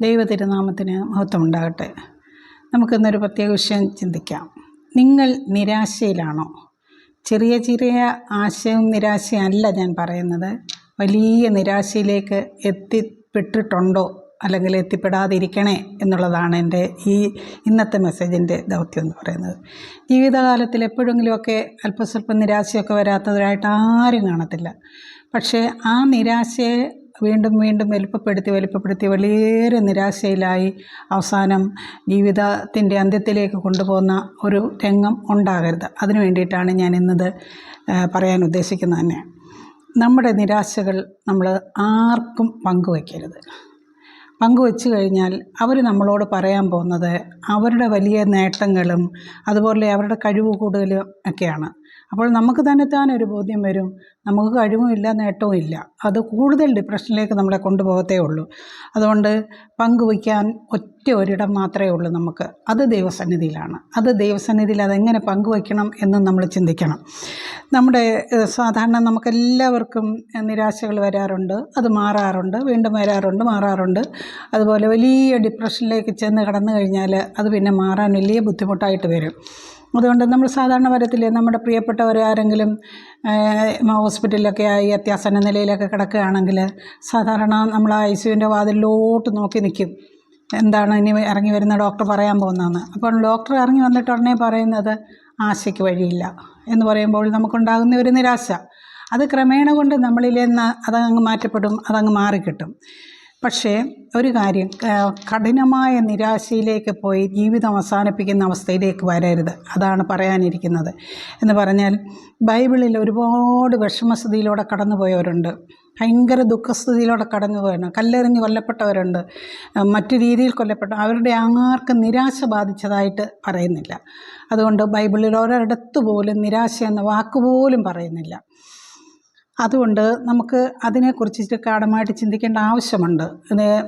ദൈവ തിരുനാമത്തിന് മഹത്വം ഉണ്ടാകട്ടെ നമുക്കിന്നൊരു പ്രത്യേക വിഷയം ചിന്തിക്കാം. നിങ്ങൾ നിരാശയിലാണോ? ചെറിയ ചെറിയ ആശയവും നിരാശയല്ല ഞാൻ പറയുന്നത്. വലിയ നിരാശയിലേക്ക് എത്തിപ്പെട്ടിട്ടുണ്ടോ? അല്ലെങ്കിൽ എത്തിപ്പെടാതിരിക്കണേ എന്നുള്ളതാണ് എന്റെ ഈ ഇന്നത്തെ മെസ്സേജിന്റെ ദൗത്യം എന്ന് പറയുന്നത്. ജീവിതകാലത്തിൽ എപ്പോഴെങ്കിലുമൊക്കെ അല്പസ്വല്പം നിരാശയൊക്കെ വരാത്തവരായിട്ട് ആരും കാണത്തില്ല. പക്ഷേ ആ നിരാശയെ വീണ്ടും വീണ്ടും വലുപ്പപ്പെടുത്തി വലുപ്പപ്പെടുത്തി വലിയൊരു നിരാശയിലായി അവസാനം ജീവിതത്തിന്റെ അന്ത്യത്തിലേക്ക് കൊണ്ടുപോകുന്ന ഒരു രംഗം ഉണ്ടാകരുത്. അതിനു വേണ്ടിയിട്ടാണ് ഞാൻ ഇന്നത് പറയാൻ ഉദ്ദേശിക്കുന്നത് തന്നെ. നമ്മുടെ നിരാശകൾ നമ്മൾ ആർക്കും പങ്കുവയ്ക്കരുത്. പങ്കുവെച്ച് കഴിഞ്ഞാൽ അവർ നമ്മളോട് പറയാൻ പോകുന്നത് അവരുടെ വലിയ നേട്ടങ്ങളും അതുപോലെ അവരുടെ കഴിവ് കൂടുതലും ഒക്കെയാണ്. അപ്പോൾ നമുക്ക് തന്നെ തന്നെ ഒരു ബോധ്യം വരും. നമുക്ക് കഴിവും ഇല്ല നേട്ടവും ഇല്ല. അത് കൂടുതൽ ഡിപ്രഷനിലേക്ക് നമ്മളെ കൊണ്ടുപോകത്തേ ഉള്ളൂ. അതുകൊണ്ട് പങ്കുവയ്ക്കാൻ ഒറ്റ ഒരിടം മാത്രമേ ഉള്ളൂ നമുക്ക്. അത് ദൈവസന്നിധിയിലാണ്. അത് ദൈവസന്നിധിയിൽ അതെങ്ങനെ പങ്കുവയ്ക്കണം എന്ന് നമ്മൾ ചിന്തിക്കണം. നമ്മുടെ സാധാരണ നമുക്കെല്ലാവർക്കും നിരാശകൾ വരാറുണ്ട്. അത് മാറാറുണ്ട്. വീണ്ടും വരാറുണ്ട് മാറാറുണ്ട്. അതുപോലെ വലിയ ഡിപ്രഷനിലേക്ക് ചെന്ന് കടന്നു കഴിഞ്ഞാൽ അത് പിന്നെ മാറാൻ വലിയ ബുദ്ധിമുട്ടായിട്ട് വരും. അതുകൊണ്ട് നമ്മൾ സാധാരണ വരത്തില്ലേ നമ്മുടെ പ്രിയപ്പെട്ടവർ ആരെങ്കിലും ഹോസ്പിറ്റലിലൊക്കെ ആയി അത്യാസന്ന നിലയിലൊക്കെ കിടക്കുകയാണെങ്കിൽ സാധാരണ നമ്മൾ ഐ സിയുവിന്റെ വാതിലിലോട്ട് നോക്കി നിൽക്കും. എന്താണ് ഇനി ഇറങ്ങി വരുന്ന ഡോക്ടർ പറയാൻ പോകുന്നതെന്ന്. അപ്പോൾ ഡോക്ടർ ഇറങ്ങി വന്നിട്ട് ഉടനെ പറയുന്നത് ആശയ്ക്ക് വഴിയില്ല എന്ന് പറയുമ്പോൾ നമുക്കുണ്ടാകുന്ന ഒരു നിരാശ. അത് ക്രമേണ കൊണ്ട് നമ്മളിൽ നിന്ന് അതങ്ങ് മാറ്റപ്പെടും അതങ്ങ് മാറിക്കിട്ടും. പക്ഷേ ഒരു കാര്യം കഠിനമായ നിരാശയിലേക്ക് പോയി ജീവിതം അവസാനിപ്പിക്കുന്ന അവസ്ഥയിലേക്ക് വരരുത്. അതാണ് പറയാനിരിക്കുന്നത്. എന്ന് പറഞ്ഞാൽ ബൈബിളിൽ ഒരുപാട് വിഷമസ്ഥിതിയിലൂടെ കടന്നുപോയവരുണ്ട്. ഭയങ്കര ദുഃഖസ്ഥിതിയിലൂടെ കടന്നു പോയാണ് കല്ലെറിഞ്ഞ് കൊല്ലപ്പെട്ടവരുണ്ട്. മറ്റു രീതിയിൽ കൊല്ലപ്പെട്ട അവരുടെ ആർക്കും നിരാശ ബാധിച്ചതായിട്ട് പറയുന്നില്ല. അതുകൊണ്ട് ബൈബിളിൽ ഒരിടത്ത് പോലും നിരാശ എന്ന വാക്കുപോലും പറയുന്നില്ല. അതുകൊണ്ട് നമുക്ക് അതിനെക്കുറിച്ച് ഇച്ചിരി കാഠമായിട്ട് ചിന്തിക്കേണ്ട ആവശ്യമുണ്ട്.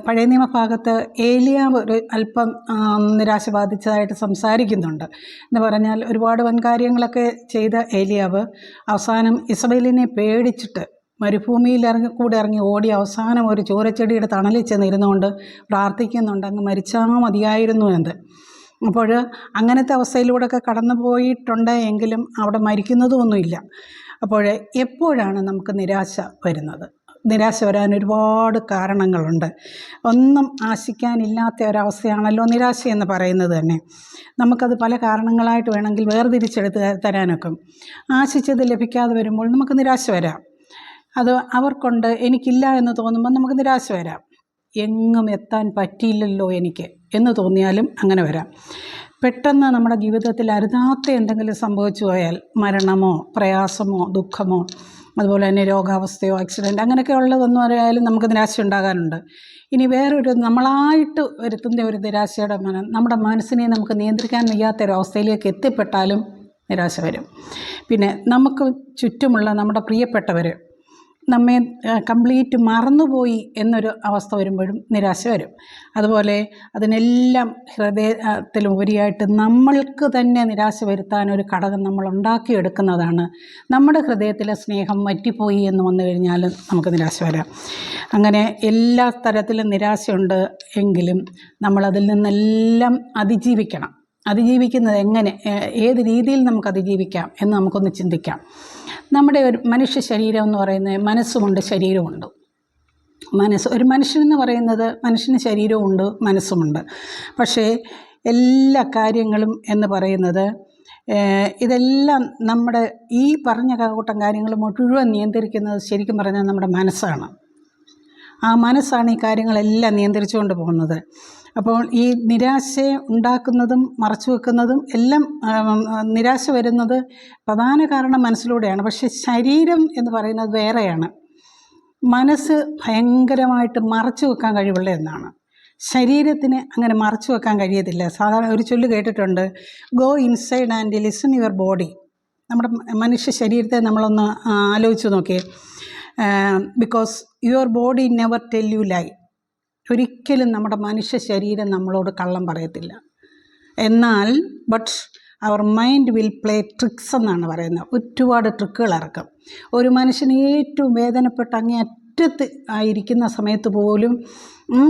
പഴയ നിയമഭാഗത്ത് ഏലിയാവ് ഒരു അല്പം നിരാശ ബാധിച്ചതായിട്ട് സംസാരിക്കുന്നുണ്ട്. എന്ന് പറഞ്ഞാൽ ഒരുപാട് വൻകാര്യങ്ങളൊക്കെ ചെയ്ത ഏലിയാവ് അവസാനം ഇസബേലിനെ പേടിച്ചിട്ട് മരുഭൂമിയിൽ ഇറങ്ങി കൂടെ ഇറങ്ങി ഓടി അവസാനം ഒരു ചോരച്ചെടിയുടെ തണലിൽ ചെന്നിരുന്നുകൊണ്ട് പ്രാർത്ഥിക്കുന്നുണ്ട്. അങ്ങ് മരിച്ചാൽ മതിയായിരുന്നു എന്ന്. അപ്പോൾ അങ്ങനത്തെ അവസ്ഥയിലൂടെയൊക്കെ കടന്നു പോയിട്ടുണ്ട് എങ്കിലും അവിടെ മരിക്കുന്നതുമൊന്നുമില്ല. അപ്പോൾ എപ്പോഴാണ് നമുക്ക് നിരാശ വരുന്നത്? നിരാശ വരാൻ ഒരുപാട് കാരണങ്ങളുണ്ട്. ഒന്നും ആശിക്കാനില്ലാത്ത ഒരവസ്ഥയാണല്ലോ നിരാശ എന്ന് പറയുന്നത് തന്നെ. നമുക്കത് പല കാരണങ്ങളായിട്ട് വേണമെങ്കിൽ വേർതിരിച്ചെടുത്ത് തരാനൊക്കെ. ആശിച്ചത് ലഭിക്കാതെ വരുമ്പോൾ നമുക്ക് നിരാശ വരാം. അത് അവർക്കൊണ്ട് എനിക്കില്ല എന്ന് തോന്നുമ്പോൾ നമുക്ക് നിരാശ വരാം. എങ്ങും എത്താൻ പറ്റിയില്ലല്ലോ എനിക്ക് എന്ന് തോന്നിയാലും അങ്ങനെ വരാം. പെട്ടെന്ന് നമ്മുടെ ജീവിതത്തിൽ അരുതാത്ത എന്തെങ്കിലും സംഭവിച്ചു പോയാൽ മരണമോ പ്രയാസമോ ദുഃഖമോ അതുപോലെ തന്നെ രോഗാവസ്ഥയോ ആക്സിഡന്റ് അങ്ങനെയൊക്കെ ഉള്ളതെന്ന് പറയാലും നമുക്ക് നിരാശ ഉണ്ടാകാറുണ്ട്. ഇനി വേറൊരു നമ്മളായിട്ട് വരുത്തുന്ന ഒരു നിരാശയുടെ മനം നമ്മുടെ മനസ്സിനെ നമുക്ക് നിയന്ത്രിക്കാൻ വയ്യാത്ത ഒരു അവസ്ഥയിലേക്ക് എത്തിപ്പെട്ടാലും നിരാശ വരും. പിന്നെ നമുക്ക് ചുറ്റുമുള്ള നമ്മുടെ പ്രിയപ്പെട്ടവർ നമ്മെ കംപ്ലീറ്റ് മറന്നുപോയി എന്നൊരു അവസ്ഥ വരുമ്പോഴും നിരാശ വരും. അതുപോലെ അതിനെല്ലാം ഹൃദയത്തിലുപരിയായിട്ട് നമ്മൾക്ക് തന്നെ നിരാശ വരുത്താൻ ഒരു ഘടകം നമ്മൾ ഉണ്ടാക്കിയെടുക്കുന്നതാണ്. നമ്മുടെ ഹൃദയത്തിലെ സ്നേഹം വറ്റിപ്പോയി എന്ന് വന്നു കഴിഞ്ഞാൽ നമുക്ക് നിരാശ വരാം. അങ്ങനെ എല്ലാ തരത്തിലും നിരാശയുണ്ട് എങ്കിലും നമ്മളതിൽ നിന്നെല്ലാം അതിജീവിക്കണം. അതിജീവിക്കുന്നത് എങ്ങനെ? ഏത് രീതിയിൽ നമുക്ക് അതിജീവിക്കാം എന്ന് നമുക്കൊന്ന് ചിന്തിക്കാം. നമ്മുടെ ഒരു മനുഷ്യ ശരീരം എന്ന് പറയുന്നത് മനസ്സുമുണ്ട് ശരീരമുണ്ട്. മനസ്സ് ഒരു മനുഷ്യനെന്ന് പറയുന്നത് മനുഷ്യന് ശരീരമുണ്ട് മനസ്സുമുണ്ട്. പക്ഷേ എല്ലാ കാര്യങ്ങളും എന്ന് പറയുന്നത് ഇതെല്ലാം നമ്മുടെ ഈ പറഞ്ഞ കൂട്ടം കാര്യങ്ങൾ മുഴുവൻ നിയന്ത്രിക്കുന്നത് ശരിക്കും പറഞ്ഞാൽ നമ്മുടെ മനസ്സാണ്. ആ മനസ്സാണ് ഈ കാര്യങ്ങളെല്ലാം നിയന്ത്രിച്ചുകൊണ്ട് പോകുന്നത്. അപ്പോൾ ഈ നിരാശ ഉണ്ടാക്കുന്നതും മറച്ചു വെക്കുന്നതും എല്ലാം നിരാശ വരുന്നത് പ്രധാന കാരണം മനസ്സിലൂടെയാണ്. പക്ഷേ ശരീരം എന്ന് പറയുന്നത് വേറെയാണ്. മനസ്സ് ഭയങ്കരമായിട്ട് മറച്ചു വെക്കാൻ കഴിവുള്ള എന്നാണ് ശരീരത്തിന് അങ്ങനെ മറച്ചു വെക്കാൻ കഴിയത്തില്ല. സാധാരണ ഒരു ചൊല്ല് കേട്ടിട്ടുണ്ട് go inside and listen your body നമ്മുടെ മനുഷ്യ ശരീരത്തെ നമ്മളൊന്ന് ആലോചിച്ച് നോക്കിയേ. Because your body never tell you lie ഒരിക്കലും നമ്മുടെ മനുഷ്യ ശരീരം നമ്മളോട് കള്ളം പറയത്തില്ല. എന്നാൽ but our mind will play tricks എന്നാണ് പറയുന്നത്. ഒരുപാട് ട്രിക്കുകൾ ഇറക്കും. ഒരു മനുഷ്യന് ഏറ്റവും വേദനപ്പെട്ട് അങ്ങേയറ്റം അറ്റത്ത് ആയിരിക്കുന്ന സമയത്ത് പോലും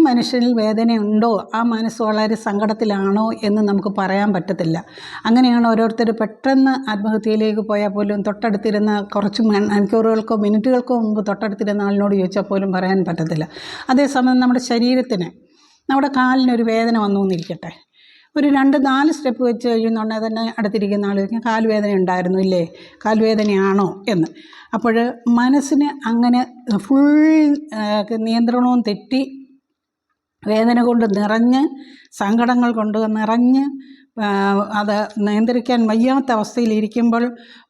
മനുഷ്യനിൽ വേദനയുണ്ടോ? ആ മനസ്സ് വളരെ സങ്കടത്തിലാണോ? എന്ന് നമുക്ക് പറയാൻ പറ്റത്തില്ല. അങ്ങനെയാണ് ഓരോരുത്തർ പെട്ടെന്ന് ആത്മഹത്യയിലേക്ക് പോയാൽ പോലും തൊട്ടടുത്തിരുന്ന കുറച്ച് മണിക്കൂറുകൾക്കോ മിനിറ്റുകൾക്കോ മുമ്പ് തൊട്ടടുത്തിരുന്ന ആളിനോട് ചോദിച്ചാൽ പോലും പറയാൻ പറ്റത്തില്ല. അതേസമയം നമ്മുടെ ശരീരത്തിന് നമ്മുടെ കാലിനൊരു വേദന വന്നു എന്നിരിക്കട്ടെ. ഒരു രണ്ട് നാല് സ്റ്റെപ്പ് വെച്ച് കഴിയുന്നുണ്ടെങ്കിൽ തന്നെ അടുത്തിരിക്കുന്ന ആൾ ചോദിക്കും കാൽവേദന ഉണ്ടായിരുന്നു ഇല്ലേ? കാൽവേദനയാണോ എന്ന്. അപ്പോൾ മനസ്സിന് അങ്ങനെ ഫുൾ നിയന്ത്രണവും തെറ്റി വേദന കൊണ്ട് നിറഞ്ഞ് സങ്കടങ്ങൾ കൊണ്ട് നിറഞ്ഞ് അത് നിയന്ത്രിക്കാൻ വയ്യാത്ത അവസ്ഥയിലിരിക്കുമ്പോൾ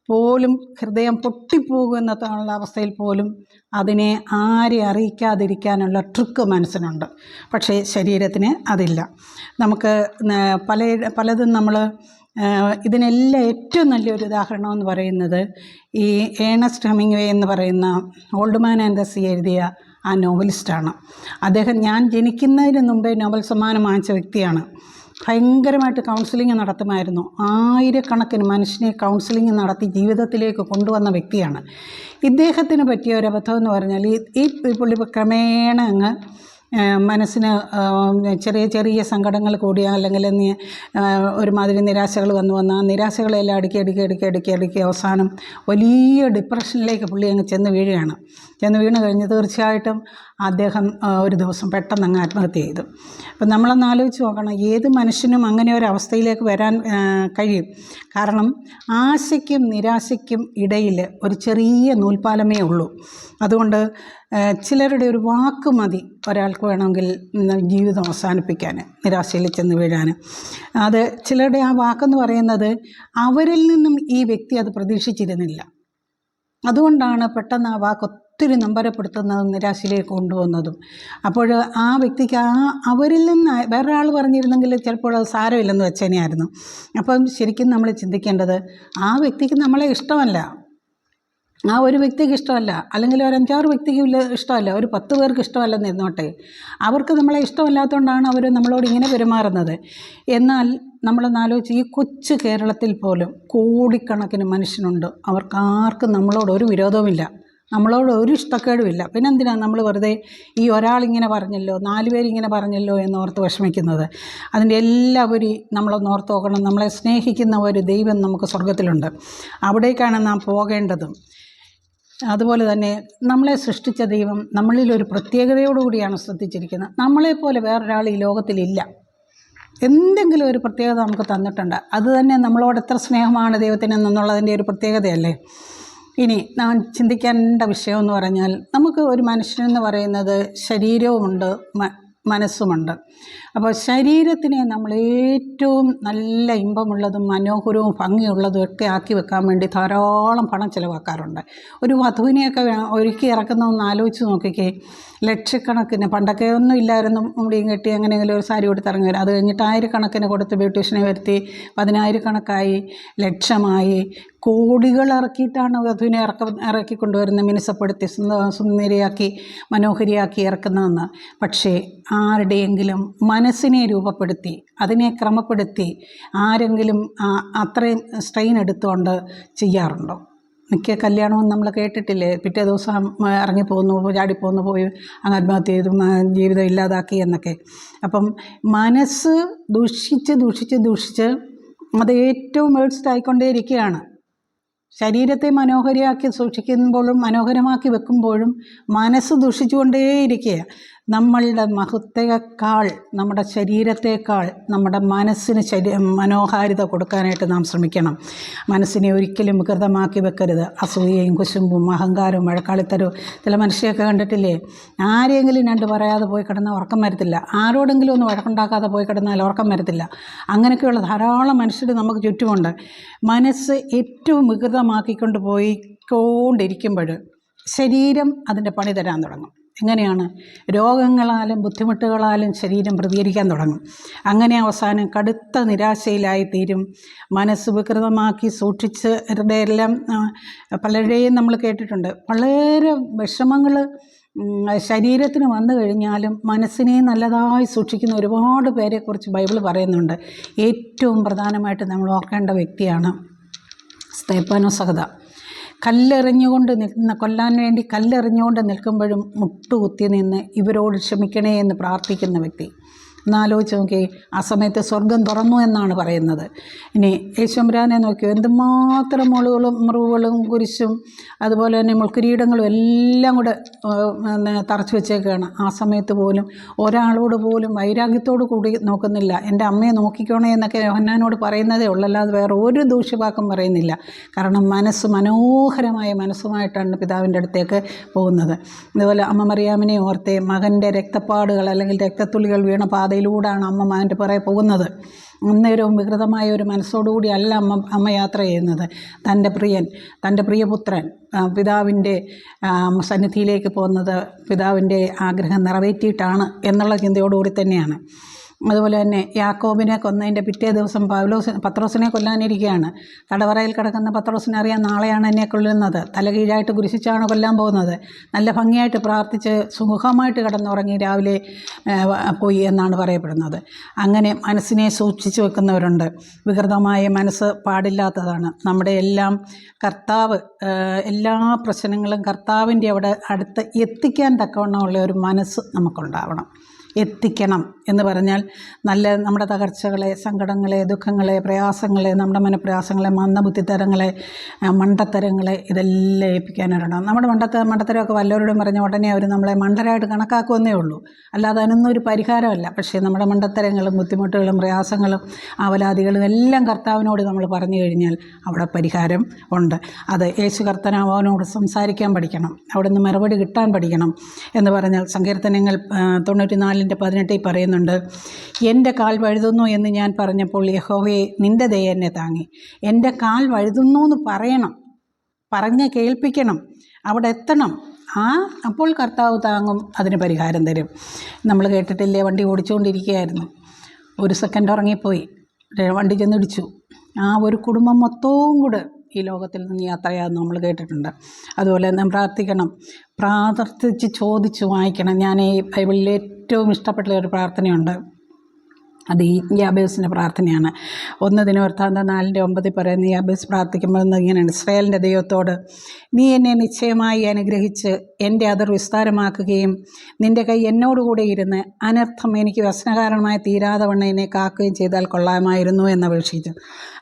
പോലും ഹൃദയം പൊട്ടിപ്പോകുന്ന അവസ്ഥയിൽ പോലും അതിനെ ആരെ അറിയിക്കാതിരിക്കാനുള്ള ട്രിക്ക് മനസ്സിനുണ്ട്. പക്ഷേ ശരീരത്തിന് അതില്ല. നമുക്ക് പല പലതും നമ്മൾ ഇതിനെല്ലാം ഏറ്റവും നല്ലൊരു ഉദാഹരണം എന്ന് പറയുന്നത് ഈ ഏണസ്റ്റ് വേ എന്ന് പറയുന്ന old man and the sea എഴുതിയ ആ നോവലിസ്റ്റാണ്. അദ്ദേഹം ഞാൻ ജനിക്കുന്നതിന് മുമ്പേ നോബൽ സമ്മാനം വാങ്ങിച്ച വ്യക്തിയാണ്. ഭയങ്കരമായിട്ട് കൗൺസിലിംഗ് നടത്തുമായിരുന്നു. ആയിരക്കണക്കിന് മനുഷ്യനെ കൗൺസിലിംഗ് നടത്തി ജീവിതത്തിലേക്ക് കൊണ്ടുവന്ന വ്യക്തിയാണ്. ഇദ്ദേഹത്തിന് പറ്റിയ ഒരു അബദ്ധം എന്ന് പറഞ്ഞാൽ ഈ ഈ പുള്ളി ക്രമേണ അങ്ങ് മനസ്സിന് ചെറിയ ചെറിയ സങ്കടങ്ങൾ കൂടിയ അല്ലെങ്കിൽ ഒരുമാതിരി നിരാശകൾ വന്നു വന്ന ആ നിരാശകളെല്ലാം അടുക്കി അടുക്കി അടുക്കി അടുക്കി അടുക്കി അവസാനം വലിയ ഡിപ്രഷനിലേക്ക് പുള്ളി അങ്ങ് ചെന്ന് വീഴുകയാണ്. ചെന്ന് വീണ് കഴിഞ്ഞ് തീർച്ചയായിട്ടും അദ്ദേഹം ഒരു ദിവസം പെട്ടെന്ന് അങ്ങ് ആത്മഹത്യ ചെയ്തു. അപ്പം നമ്മളൊന്ന് ആലോചിച്ച് നോക്കണം ഏത് മനുഷ്യനും അങ്ങനെ ഒരു അവസ്ഥയിലേക്ക് വരാൻ കഴിയും. കാരണം ആശയ്ക്കും നിരാശയ്ക്കും ഇടയിൽ ഒരു ചെറിയ നൂൽപ്പാലമേ ഉള്ളൂ. അതുകൊണ്ട് ചിലരുടെ ഒരു വാക്ക് മതി ഒരാൾക്ക് വേണമെങ്കിൽ ജീവിതം അവസാനിപ്പിക്കാൻ നിരാശയിൽ ചെന്ന് വീഴാൻ. അത് ചിലരുടെ ആ വാക്കെന്ന് പറയുന്നത് അവരിൽ നിന്നും ഈ വ്യക്തി അത് പ്രതീക്ഷിച്ചിരുന്നില്ല. അതുകൊണ്ടാണ് പെട്ടെന്ന് ആ വാക്ക് ഒത്തിരി നമ്പരപ്പെടുത്തുന്നതും നിരാശയിലേക്ക് കൊണ്ടുപോകുന്നതും അപ്പോൾ ആ വ്യക്തിക്ക് ആ അവരിൽ നിന്ന് വേറൊരാൾ പറഞ്ഞിരുന്നെങ്കിൽ ചിലപ്പോൾ അത് സാരമില്ലെന്ന് വെച്ചേനെയായിരുന്നു. അപ്പം ശരിക്കും നമ്മൾ ചിന്തിക്കേണ്ടത് ആ വ്യക്തിക്ക് നമ്മളെ ഇഷ്ടമല്ല. ആ ഒരു വ്യക്തിക്ക് ഇഷ്ടമല്ല. അല്ലെങ്കിൽ ഒരു അഞ്ചാറ് വ്യക്തിക്ക് ഇഷ്ടമല്ല. ഒരു പത്ത് പേർക്ക് ഇഷ്ടമല്ലെന്ന് ഇരുന്നോട്ടെ. അവർക്ക് നമ്മളെ ഇഷ്ടമല്ലാത്തതുകൊണ്ടാണ് അവർ നമ്മളോട് ഇങ്ങനെ പെരുമാറുന്നത്. എന്നാൽ നമ്മളൊന്ന് ആലോചിച്ച് ഈ കൊച്ചു കേരളത്തിൽ പോലും കോടിക്കണക്കിന് മനുഷ്യനുണ്ട്. അവർക്ക് ആർക്കും നമ്മളോട് ഒരു വിരോധവുമില്ല. നമ്മളോട് ഒരു ഇഷ്ടക്കേടുമില്ല. പിന്നെ എന്തിനാണ് നമ്മൾ വെറുതെ ഈ ഒരാളിങ്ങനെ പറഞ്ഞല്ലോ നാല് പേരിങ്ങനെ പറഞ്ഞല്ലോ എന്ന് ഓർത്ത് വിഷമിക്കുന്നത്. അതിന്റെ എല്ലാവരി നമ്മളൊന്ന് ഓർത്ത് നോക്കണം. നമ്മളെ സ്നേഹിക്കുന്ന ഒരു ദൈവം നമുക്ക് സ്വർഗത്തിലുണ്ട് അവിടേക്കാണ് നാം പോകേണ്ടതും. അതുപോലെ തന്നെ നമ്മളെ സൃഷ്ടിച്ച ദൈവം നമ്മളിൽ ഒരു പ്രത്യേകതയോടുകൂടിയാണ് ശ്രദ്ധിച്ചിരിക്കുന്നത്. നമ്മളെപ്പോലെ വേറൊരാൾ ഈ ലോകത്തിലില്ല. എന്തെങ്കിലും ഒരു പ്രത്യേകത നമുക്ക് തന്നിട്ടുണ്ട്. അത് തന്നെ നമ്മളോട് എത്ര സ്നേഹമാണ് ദൈവത്തിന് എന്നുള്ളതിന്റെ ഒരു പ്രത്യേകതയല്ലേ? ഇനി നാം ചിന്തിക്കേണ്ട വിഷയം എന്ന് പറഞ്ഞാൽ നമുക്ക് ഒരു മനുഷ്യനെന്ന് പറയുന്നത് ശരീരവുമുണ്ട് മനസ്സുമുണ്ട്. അപ്പോൾ ശരീരത്തിനെ നമ്മൾ ഏറ്റവും നല്ല ഇമ്പമുള്ളതും മനോഹരവും ഭംഗിയുള്ളതും ഒക്കെ ആക്കി വെക്കാൻ വേണ്ടി ധാരാളം പണം ചിലവാക്കാറുണ്ട്. ഒരു വധുവിനെയൊക്കെ ഒരുക്കി ഇറക്കുന്നതെന്ന് ആലോചിച്ച് നോക്കിക്കേ. ലക്ഷക്കണക്കിന് പണ്ടൊക്കെ ഒന്നും ഇല്ലായിരുന്നു മുടിയും കെട്ടി എങ്ങനെയെങ്കിലും ഒരു സാരി കൊടുത്ത് ഇറങ്ങി വരും അത് കഴിഞ്ഞിട്ട് ആയിരക്കണക്കിന് കൊടുത്ത് ബ്യൂട്ടീഷ്യനെ വരുത്തി പതിനായിരക്കണക്കായി ലക്ഷമായി കോടികൾ ഇറക്കിയിട്ടാണ് വധുവിനെ ഇറക്ക ഇറക്കി കൊണ്ടുവരുന്നത് മിനുസപ്പെടുത്തി സുന്ദ- സുന്ദരിയാക്കി മനോഹരിയാക്കി ഇറക്കുന്നതെന്ന്. പക്ഷേ ആരുടെയെങ്കിലും മനസ്സിനെ രൂപപ്പെടുത്തി അതിനെ ക്രമപ്പെടുത്തി ആരെങ്കിലും അത്രയും സ്ട്രെയിൻ എടുത്തുകൊണ്ട് ചെയ്യാറുണ്ടോ? മിക്ക കല്യാണവും നമ്മൾ കേട്ടിട്ടില്ലേ? പിറ്റേ ദിവസം ഇറങ്ങിപ്പോകുന്നു ചാടിപ്പോകുന്നു പോയി അങ്ങ് ആത്മഹത്യ ചെയ്തു ജീവിതം ഇല്ലാതാക്കി എന്നൊക്കെ. അപ്പം മനസ്സ് ദുഷിച്ച് ദുഷിച്ച് ദുഷിച്ച് അത് ഏറ്റവും വേഴ്സ്റ്റ് ആയിക്കൊണ്ടേയിരിക്കുകയാണ് ശരീരത്തെ മനോഹരിയാക്കി സൂക്ഷിക്കുമ്പോഴും മനോഹരമാക്കി വെക്കുമ്പോഴും മനസ്സ് ദുഷിച്ചുകൊണ്ടേയിരിക്കുക നമ്മളുടെ മഹത്തേക്കാൾ നമ്മുടെ ശരീരത്തേക്കാൾ നമ്മുടെ മനസ്സിന് ശരീ മനോഹാരിത കൊടുക്കാനായിട്ട് നാം ശ്രമിക്കണം. മനസ്സിനെ ഒരിക്കലും വികൃതമാക്കി വെക്കരുത്. അസൂയയും കുശുമ്പും അഹങ്കാരവും വഴക്കാളിത്തരവും ചില മനുഷ്യരൊക്കെ കണ്ടിട്ടില്ലേ? ആരെങ്കിലും രണ്ട് പറയാതെ പോയി കിടന്നാൽ ഉറക്കം വരത്തില്ല. ആരോടെങ്കിലും ഒന്ന് വഴക്കുണ്ടാക്കാതെ പോയി കിടന്നാൽ ഉറക്കം വരത്തില്ല. അങ്ങനെയൊക്കെയുള്ള ധാരാളം മനുഷ്യർ നമുക്ക് ചുറ്റുമുണ്ട്. മനസ്സ് ഏറ്റവും വികൃതമാക്കിക്കൊണ്ട് പോയിക്കൊണ്ടിരിക്കുമ്പോൾ ശരീരം അതിന്റെ പണി തരാൻ തുടങ്ങും. എങ്ങനെയാണ്? രോഗങ്ങളാലും ബുദ്ധിമുട്ടുകളാലും ശരീരം പ്രതികരിക്കാൻ തുടങ്ങും. അങ്ങനെ അവസാനം കടുത്ത നിരാശയിലായി തീരും. മനസ്സ് വികൃതമാക്കി സൂക്ഷിച്ച് ഇവരുടെ എല്ലാം പലരുടെയും നമ്മൾ കേട്ടിട്ടുണ്ട്. വളരെ വിഷമങ്ങൾ ശരീരത്തിന് വന്നു കഴിഞ്ഞാലും മനസ്സിനെ നല്ലതായി സൂക്ഷിക്കുന്ന ഒരുപാട് പേരെക്കുറിച്ച് ബൈബിൾ പറയുന്നുണ്ട്. ഏറ്റവും പ്രധാനമായിട്ട് നമ്മൾ ഓർക്കേണ്ട വ്യക്തിയാണ് സ്തേപ്പാനോ സഹത കല്ലെറിഞ്ഞുകൊണ്ട് നിൽക്കുന്ന കൊല്ലാൻ വേണ്ടി കല്ലെറിഞ്ഞുകൊണ്ട് നിൽക്കുമ്പോഴും മുട്ടുകുത്തി നിന്ന് ഇവരോട് ക്ഷമിക്കണേ എന്ന് പ്രാർത്ഥിക്കുന്ന വ്യക്തി. ഒന്നാലോചിച്ച് നോക്കി. ആ സമയത്ത് സ്വർഗം തുറന്നു എന്നാണ് പറയുന്നത്. ഇനി യേശുമ്പരാനെ നോക്കിയോ എന്തുമാത്രം മുളുകളും മുറിവുകളും കുരിശും അതുപോലെ തന്നെ മുൾക്കിരീടങ്ങളും എല്ലാം കൂടെ തറച്ചു വെച്ചേക്കാണ്. ആ സമയത്ത് പോലും ഒരാളോട് പോലും വൈരാഗ്യത്തോട് കൂടി നോക്കുന്നില്ല. എന്റെ അമ്മയെ നോക്കിക്കോണേ എന്നൊക്കെ യോഹന്നാനോട് പറയുന്നതേ ഉള്ളല്ലാതെ വേറെ ഒരു ദൂഷ്യവാക്കും പറയുന്നില്ല. കാരണം മനസ്സ് മനോഹരമായ മനസ്സുമായിട്ടാണ് പിതാവിന്റെ അടുത്തേക്ക് പോകുന്നത്. അതുപോലെ അമ്മ മറിയാമിനെ ഓർത്തെ മകന്റെ രക്തപ്പാടുകൾ അല്ലെങ്കിൽ രക്തത്തുള്ളികൾ വീണ പാതയിലൂടെയാണ് അമ്മ മകന്റെ പുറകെ പോകുന്നത്. അന്നേരവും വികൃതമായ ഒരു മനസ്സോടുകൂടി അല്ല അമ്മ അമ്മ യാത്ര ചെയ്യുന്നത്. തന്റെ പ്രിയൻ തന്റെ പ്രിയപുത്രൻ പിതാവിന്റെ സന്നിധിയിലേക്ക് പോകുന്നത് പിതാവിന്റെ ആഗ്രഹം നിറവേറ്റിയിട്ടാണ് എന്നുള്ള ചിന്തയോടുകൂടി തന്നെയാണ്. അതുപോലെ തന്നെ യാക്കോബിനെ കൊന്നതിന്റെ പിറ്റേ ദിവസം പൗലോസ് പത്രോസിനെ കൊല്ലാനിരിക്കുകയാണ്. തടവറയിൽ കിടക്കുന്ന പത്രോസിനെ അറിയാൻ നാളെയാണ് എന്നെ കൊല്ലുന്നത്. തലകീഴായിട്ട് കുരിശിച്ചാണ് കൊല്ലാൻ പോകുന്നത്? നല്ല ഭംഗിയായിട്ട് പ്രാർത്ഥിച്ച് സുഖമായിട്ട് കിടന്നുറങ്ങി രാവിലെ പോയി എന്നാണ് പറയപ്പെടുന്നത്. അങ്ങനെ മനസ്സിനെ സൂക്ഷിച്ചു വെക്കുന്നവരുണ്ട്. വികൃതമായ മനസ്സ് പാടില്ലാത്തതാണ്. നമ്മുടെ എല്ലാം കർത്താവ് എല്ലാ പ്രശ്നങ്ങളും കർത്താവിന്റെ അവിടെ അടുത്ത് എത്തിക്കാൻ തക്കവണ്ണമുള്ള ഒരു മനസ്സ് നമുക്കുണ്ടാവണം. എത്തിക്കണം എന്ന് പറഞ്ഞാൽ നല്ല നമ്മുടെ തകർച്ചകളെ സങ്കടങ്ങളെ ദുഃഖങ്ങളെ പ്രയാസങ്ങളെ നമ്മുടെ മനപ്രയാസങ്ങളെ മന്ദബുദ്ധിത്തരങ്ങളെ മണ്ടത്തരങ്ങളെ ഇതെല്ലാം ഏൽപ്പിക്കാനായിട്ടാണ്. നമ്മുടെ മണ്ടത്ത മണ്ടത്തരമൊക്കെ വല്ലവരോടും പറഞ്ഞ ഉടനെ അവർ നമ്മളെ മണ്ടരായിട്ട് കണക്കാക്കുമെന്നേ ഉള്ളൂ. അല്ലാതെ അതിനൊന്നും ഒരു പരിഹാരമല്ല. പക്ഷേ നമ്മുടെ മണ്ടത്തരങ്ങളും ബുദ്ധിമുട്ടുകളും പ്രയാസങ്ങളും അവലാദികളും എല്ലാം കർത്താവിനോട് നമ്മൾ പറഞ്ഞു കഴിഞ്ഞാൽ അവിടെ പരിഹാരം ഉണ്ട്. അത് യേശു കർത്തനാവനോട് സംസാരിക്കാൻ പഠിക്കണം. അവിടെ നിന്ന് മറുപടി കിട്ടാൻ പഠിക്കണം എന്ന് പറഞ്ഞാൽ സങ്കീർത്തനങ്ങൾ തൊണ്ണൂറ്റി നാലിന്റെ പതിനെട്ടിൽ പറയുന്നുണ്ട് എന്റെ കാൽ വഴുതുന്നു എന്ന് ഞാൻ പറഞ്ഞപ്പോൾ യഹോവയെ നിന്റെ ദയ എന്നെ താങ്ങി. എന്റെ കാൽ വഴുതുന്നു എന്ന് പറയണം. പറഞ്ഞ് കേൾപ്പിക്കണം. അവിടെ എത്തണം. ആ അപ്പോൾ കർത്താവ് താങ്ങും അതിന് പരിഹാരം തരും. നമ്മൾ കേട്ടിട്ടില്ലേ വണ്ടി ഓടിച്ചുകൊണ്ടിരിക്കുകയായിരുന്നു. ഒരു സെക്കൻഡ് ഉറങ്ങിപ്പോയി. വണ്ടി ചെന്നിടിച്ചു. ആ ഒരു കുടുംബം മൊത്തവും കൂടെ ഈ ലോകത്തിൽ നിന്ന് യാത്രയാകുന്ന നമ്മൾ കേട്ടിട്ടുണ്ട്. അതുപോലെ നാം പ്രാർത്ഥിക്കണം. പ്രാർത്ഥിച്ച് ചോദിച്ച് വായിക്കണം. ഞാൻ ഈ ബൈബിളിൽ ഏറ്റവും ഇഷ്ടപ്പെട്ട ഒരു പ്രാർത്ഥനയുണ്ട്. അത് ഈ യാബേസിന്റെ പ്രാർത്ഥനയാണ്. ഒന്ന് ദിനവൃത്താന്തം നാലിന്റെ ഒമ്പതിൽ പറയുന്ന യാബേസ് പ്രാർത്ഥിക്കുമ്പോൾ ഇങ്ങനെയാണ് ഇസ്രായേലിന്റെ ദൈവത്തോട് നീ എന്നെ നിശ്ചയമായി അനുഗ്രഹിച്ച് എന്റെ അതിർ വിസ്താരമാക്കുകയും നിന്റെ കൈ എന്നോടുകൂടെ ഇരുന്ന് അനർത്ഥം എനിക്ക് വ്യസനകാരണമായി തീരാതെ വണ്ണം എന്നെ കാക്കുകയും ചെയ്താൽ കൊള്ളാമായിരുന്നു എന്ന് അപേക്ഷിച്ചു.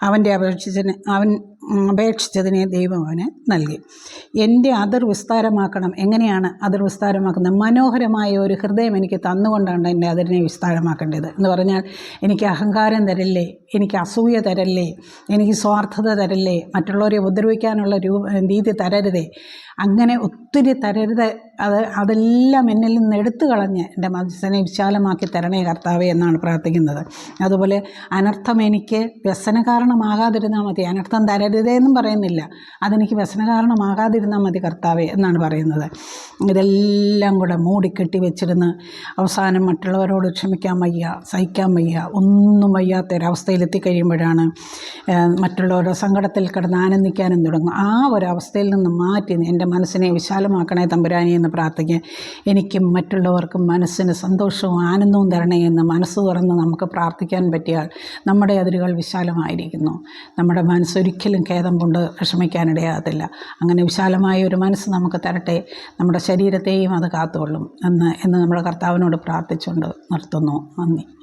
അവന്റെ അപേക്ഷിച്ചതിന് അവൻ അപേക്ഷിച്ചതിനെ ദൈവം അവന് നൽകി. എന്റെ അതിർ വിസ്താരമാക്കണം. എങ്ങനെയാണ് അതിർ വിസ്താരമാക്കുന്നത്? മനോഹരമായ ഒരു ഹൃദയം എനിക്ക് തന്നുകൊണ്ടാണ് എന്റെ അതിരിനെ വിസ്താരമാക്കേണ്ടത്. എന്ന് പറഞ്ഞാൽ എനിക്ക് അഹങ്കാരം തരല്ലേ? എനിക്ക് അസൂയ തരല്ലേ? എനിക്ക് സ്വാർത്ഥത തരല്ലേ? മറ്റുള്ളവരെ ഉപദ്രവിക്കാനുള്ള രീതി തരരുതേ? അങ്ങനെ ഒത്തിരി തരരുത് അത് അതെല്ലാം എന്നിൽ നിന്ന് എടുത്തു കളഞ്ഞ് എന്റെ മനസ്സിനെ വിശാലമാക്കി തരണേ കർത്താവേ എന്നാണ് പ്രാർത്ഥിക്കുന്നത്. അതുപോലെ അനർത്ഥം എനിക്ക് വ്യസന കാരണമാകാതിരുന്നാൽ മതി. അനർത്ഥം തരരുതേ എന്നും പറയുന്നില്ല. അതെനിക്ക് വ്യസന കാരണമാകാതിരുന്നാൽ മതി കർത്താവേ എന്നാണ് പറയുന്നത്. ഇതെല്ലാം കൂടെ മൂടിക്കെട്ടി വെച്ചിരുന്ന് അവസാനം മറ്റുള്ളവരോട് ക്ഷമിക്കാൻ വയ്യ സഹിക്കാൻ വയ്യ ഒന്നും വയ്യാത്ത ഒരവസ്ഥയിലെത്തി കഴിയുമ്പോഴാണ് മറ്റുള്ളവരുടെ സങ്കടത്തിൽ കിടന്ന് ആനന്ദിക്കാനും തുടങ്ങും. ആ ഒരവസ്ഥയിൽ നിന്ന് മാറ്റി എന്റെ മനസ്സിനെ വിശാലമാക്കണേ തമ്പുരാനി എന്ന് പ്രാർത്ഥിക്കുക എനിക്കും മറ്റുള്ളവർക്കും മനസ്സിന് സന്തോഷവും ആനന്ദവും തരണേ എന്ന് മനസ്സ് തുറന്ന് നമുക്ക് പ്രാർത്ഥിക്കാൻ പറ്റിയാൽ നമ്മുടെ അതിരുകൾ വിശാലമായിരിക്കുന്നു. നമ്മുടെ മനസ്സൊരിക്കലും ഖേദം കൊണ്ട് വിഷമിക്കാനിടയാകത്തില്ല. അങ്ങനെ വിശാലമായ ഒരു മനസ്സ് നമുക്ക് തരട്ടെ. നമ്മുടെ ശരീരത്തെയും അത് കാത്തുകൊള്ളും. എന്ന് എന്ന് നമ്മുടെ കർത്താവിനോട് പ്രാർത്ഥിച്ചുകൊണ്ട് നിർത്തുന്നു. നന്ദി.